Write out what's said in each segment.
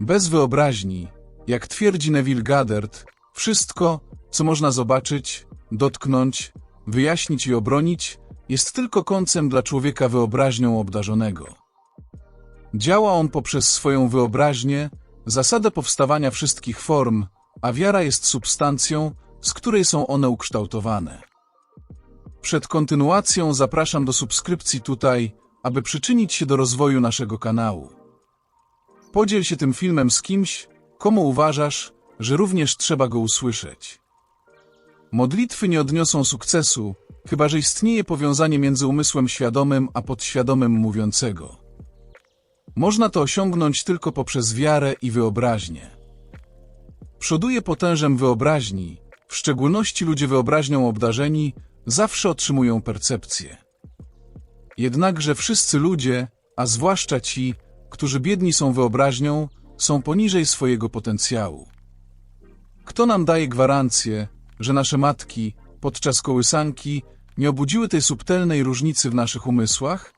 Bez wyobraźni, jak twierdzi Neville Goddard, wszystko, co można zobaczyć, dotknąć, wyjaśnić i obronić, jest tylko końcem dla człowieka wyobraźnią obdarzonego. Działa on poprzez swoją wyobraźnię, zasadę powstawania wszystkich form, a wiara jest substancją, z której są one ukształtowane. Przed kontynuacją zapraszam do subskrypcji tutaj, aby przyczynić się do rozwoju naszego kanału. Podziel się tym filmem z kimś, komu uważasz, że również trzeba go usłyszeć. Modlitwy nie odniosą sukcesu, chyba że istnieje powiązanie między umysłem świadomym a podświadomym mówiącego. Można to osiągnąć tylko poprzez wiarę i wyobraźnię. Przoduje potężem wyobraźni, w szczególności ludzie wyobraźnią obdarzeni, zawsze otrzymują percepcję. Jednakże wszyscy ludzie, a zwłaszcza ci, którzy biedni są wyobraźnią, są poniżej swojego potencjału. Kto nam daje gwarancję, że nasze matki, podczas kołysanki, nie obudziły tej subtelnej różnicy w naszych umysłach?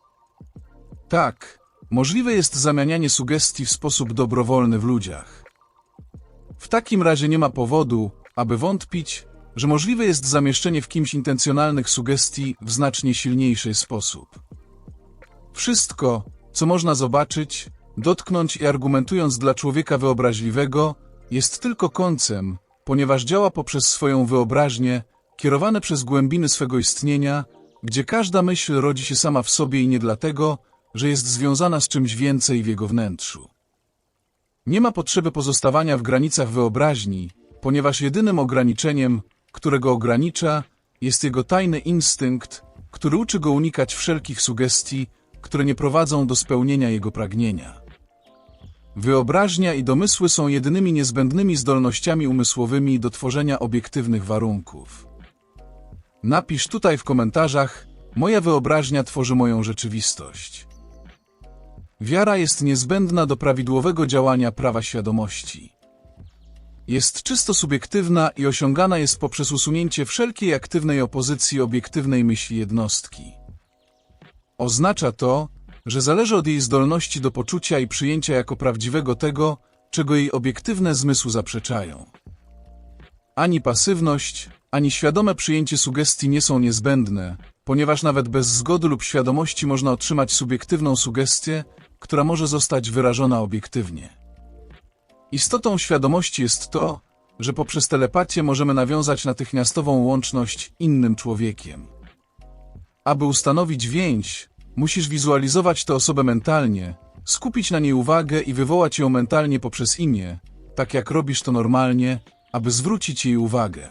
Tak, możliwe jest zamianianie sugestii w sposób dobrowolny w ludziach. W takim razie nie ma powodu, aby wątpić, że możliwe jest zamieszczenie w kimś intencjonalnych sugestii w znacznie silniejszy sposób. Wszystko, co można zobaczyć, dotknąć i argumentując dla człowieka wyobraźliwego, jest tylko końcem, ponieważ działa poprzez swoją wyobraźnię, kierowane przez głębiny swego istnienia, gdzie każda myśl rodzi się sama w sobie i nie dlatego, że jest związana z czymś więcej w jego wnętrzu. Nie ma potrzeby pozostawania w granicach wyobraźni, ponieważ jedynym ograniczeniem, którego ogranicza, jest jego tajny instynkt, który uczy go unikać wszelkich sugestii, które nie prowadzą do spełnienia jego pragnienia. Wyobraźnia i domysły są jedynymi niezbędnymi zdolnościami umysłowymi do tworzenia obiektywnych warunków. Napisz tutaj w komentarzach: Moja wyobraźnia tworzy moją rzeczywistość. Wiara jest niezbędna do prawidłowego działania prawa świadomości. Jest czysto subiektywna i osiągana jest poprzez usunięcie wszelkiej aktywnej opozycji obiektywnej myśli jednostki. Oznacza to, że zależy od jej zdolności do poczucia i przyjęcia jako prawdziwego tego, czego jej obiektywne zmysły zaprzeczają. Ani pasywność, ani świadome przyjęcie sugestii nie są niezbędne, ponieważ nawet bez zgody lub świadomości można otrzymać subiektywną sugestię, która może zostać wyrażona obiektywnie. Istotą świadomości jest to, że poprzez telepatię możemy nawiązać natychmiastową łączność innym człowiekiem. Aby ustanowić więź, musisz wizualizować tę osobę mentalnie, skupić na niej uwagę i wywołać ją mentalnie poprzez imię, tak jak robisz to normalnie, aby zwrócić jej uwagę.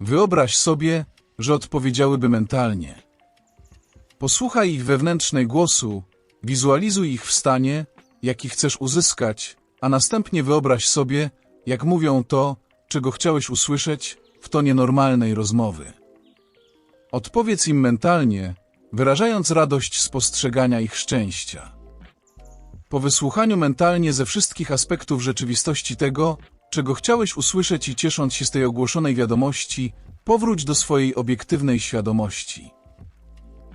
Wyobraź sobie, że odpowiedziałyby mentalnie. Posłuchaj ich wewnętrznej głosu, wizualizuj ich w stanie, jaki chcesz uzyskać, a następnie wyobraź sobie, jak mówią to, czego chciałeś usłyszeć, w tonie normalnej rozmowy. Odpowiedz im mentalnie, wyrażając radość z postrzegania ich szczęścia. Po wysłuchaniu mentalnie ze wszystkich aspektów rzeczywistości tego, czego chciałeś usłyszeć i ciesząc się z tej ogłoszonej wiadomości, powróć do swojej obiektywnej świadomości.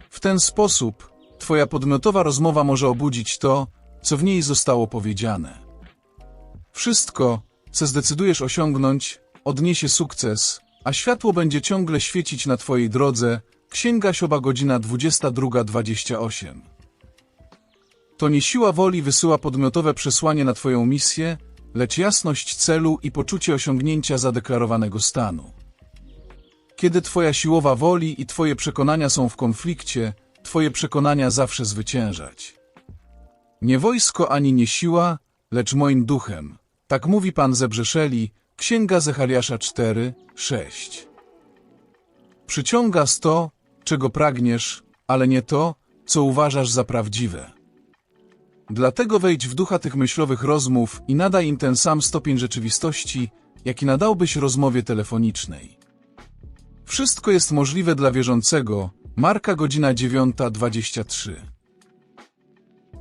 W ten sposób Twoja podmiotowa rozmowa może obudzić to, co w niej zostało powiedziane. Wszystko, co zdecydujesz osiągnąć, odniesie sukces, a światło będzie ciągle świecić na Twojej drodze. Księga Sioba godzina 22.28 To nie siła woli wysyła podmiotowe przesłanie na Twoją misję, lecz jasność celu i poczucie osiągnięcia zadeklarowanego stanu. Kiedy Twoja siłowa woli i Twoje przekonania są w konflikcie, Twoje przekonania zawsze zwyciężać. Nie wojsko ani nie siła, lecz moim duchem. Tak mówi Pan Zebrzeszeli, Księga Zechariasza 4, 6. Przyciąga to, czego pragniesz, ale nie to, co uważasz za prawdziwe. Dlatego wejdź w ducha tych myślowych rozmów i nadaj im ten sam stopień rzeczywistości, jaki nadałbyś rozmowie telefonicznej. Wszystko jest możliwe dla wierzącego. Marka godzina 9.23.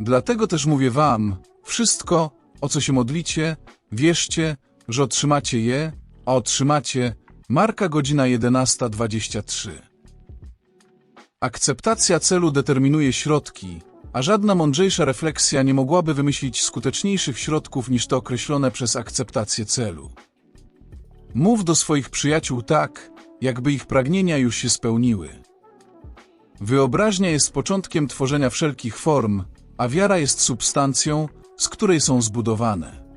Dlatego też mówię wam, wszystko, o co się modlicie, wierzcie, że otrzymacie je, a otrzymacie. Marka godzina 11.23. Akceptacja celu determinuje środki, a żadna mądrzejsza refleksja nie mogłaby wymyślić skuteczniejszych środków niż te określone przez akceptację celu. Mów do swoich przyjaciół tak, jakby ich pragnienia już się spełniły. Wyobraźnia jest początkiem tworzenia wszelkich form, a wiara jest substancją, z której są zbudowane.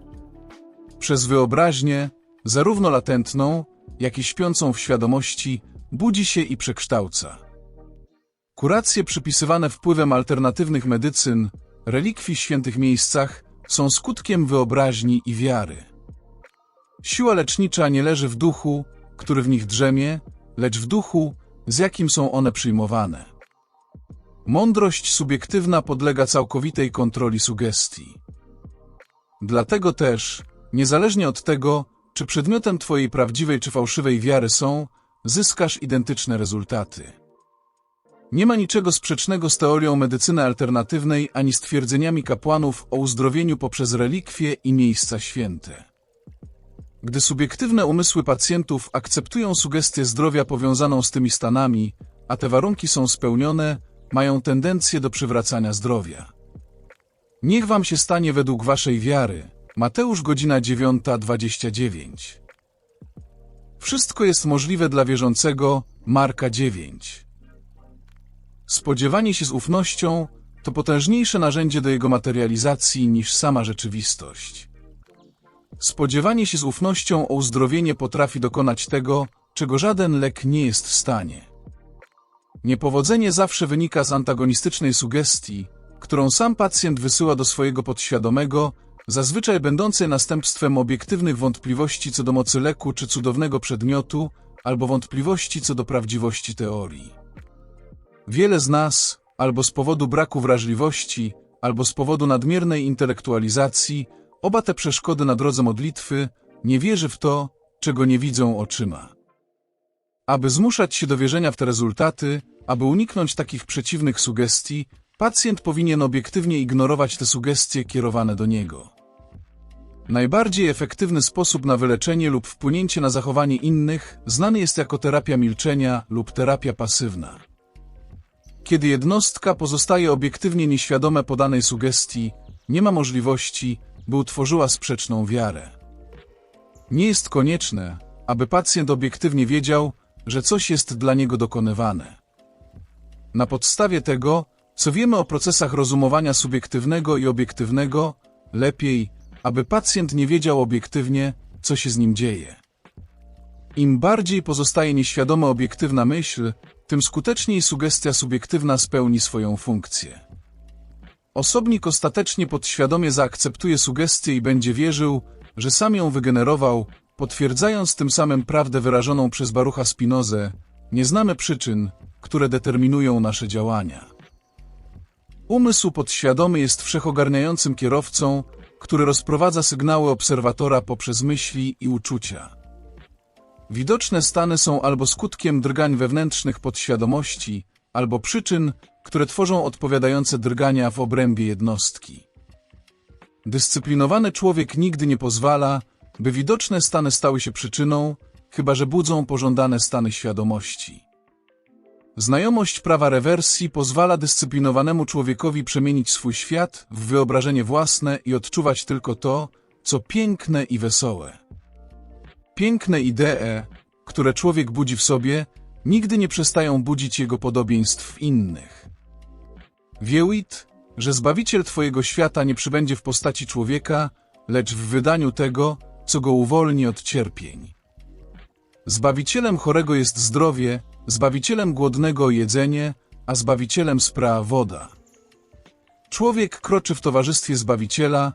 Przez wyobraźnię, zarówno latentną, jak i śpiącą w świadomości, budzi się i przekształca. Kuracje przypisywane wpływem alternatywnych medycyn, relikwii w świętych miejscach, są skutkiem wyobraźni i wiary. Siła lecznicza nie leży w duchu, który w nich drzemie, lecz w duchu, z jakim są one przyjmowane. Mądrość subiektywna podlega całkowitej kontroli sugestii. Dlatego też, niezależnie od tego, czy przedmiotem Twojej prawdziwej czy fałszywej wiary są, zyskasz identyczne rezultaty. Nie ma niczego sprzecznego z teorią medycyny alternatywnej ani z twierdzeniami kapłanów o uzdrowieniu poprzez relikwie i miejsca święte. Gdy subiektywne umysły pacjentów akceptują sugestię zdrowia powiązaną z tymi stanami, a te warunki są spełnione, mają tendencję do przywracania zdrowia. Niech wam się stanie według waszej wiary. Mateusz godzina 9.29 Wszystko jest możliwe dla wierzącego. Marka 9 Spodziewanie się z ufnością to potężniejsze narzędzie do jego materializacji niż sama rzeczywistość. Spodziewanie się z ufnością o uzdrowienie potrafi dokonać tego, czego żaden lek nie jest w stanie. Niepowodzenie zawsze wynika z antagonistycznej sugestii, którą sam pacjent wysyła do swojego podświadomego, zazwyczaj będącej następstwem obiektywnych wątpliwości co do mocy leku czy cudownego przedmiotu, albo wątpliwości co do prawdziwości teorii. Wiele z nas, albo z powodu braku wrażliwości, albo z powodu nadmiernej intelektualizacji, oba te przeszkody na drodze modlitwy, nie wierzy w to, czego nie widzą oczyma. Aby zmuszać się do wierzenia w te rezultaty, aby uniknąć takich przeciwnych sugestii, pacjent powinien obiektywnie ignorować te sugestie kierowane do niego. Najbardziej efektywny sposób na wyleczenie lub wpłynięcie na zachowanie innych znany jest jako terapia milczenia lub terapia pasywna. Kiedy jednostka pozostaje obiektywnie nieświadome podanej sugestii, nie ma możliwości, by utworzyła sprzeczną wiarę. Nie jest konieczne, aby pacjent obiektywnie wiedział, że coś jest dla niego dokonywane. Na podstawie tego, co wiemy o procesach rozumowania subiektywnego i obiektywnego, lepiej, aby pacjent nie wiedział obiektywnie, co się z nim dzieje. Im bardziej pozostaje nieświadoma obiektywna myśl, tym skuteczniej sugestia subiektywna spełni swoją funkcję. Osobnik ostatecznie podświadomie zaakceptuje sugestię i będzie wierzył, że sam ją wygenerował, potwierdzając tym samym prawdę wyrażoną przez Barucha Spinozę, nie znamy przyczyn, które determinują nasze działania. Umysł podświadomy jest wszechogarniającym kierowcą, który rozprowadza sygnały obserwatora poprzez myśli i uczucia. Widoczne stany są albo skutkiem drgań wewnętrznych podświadomości, albo przyczyn, które tworzą odpowiadające drgania w obrębie jednostki. Dyscyplinowany człowiek nigdy nie pozwala, by widoczne stany stały się przyczyną, chyba że budzą pożądane stany świadomości. Znajomość prawa rewersji pozwala dyscyplinowanemu człowiekowi przemienić swój świat w wyobrażenie własne i odczuwać tylko to, co piękne i wesołe. Piękne idee, które człowiek budzi w sobie, nigdy nie przestają budzić jego podobieństw w innych. Wiełit, że Zbawiciel Twojego świata nie przybędzie w postaci człowieka, lecz w wydaniu tego, co go uwolni od cierpień. Zbawicielem chorego jest zdrowie, Zbawicielem głodnego jedzenie, a Zbawicielem spra woda. Człowiek kroczy w towarzystwie Zbawiciela,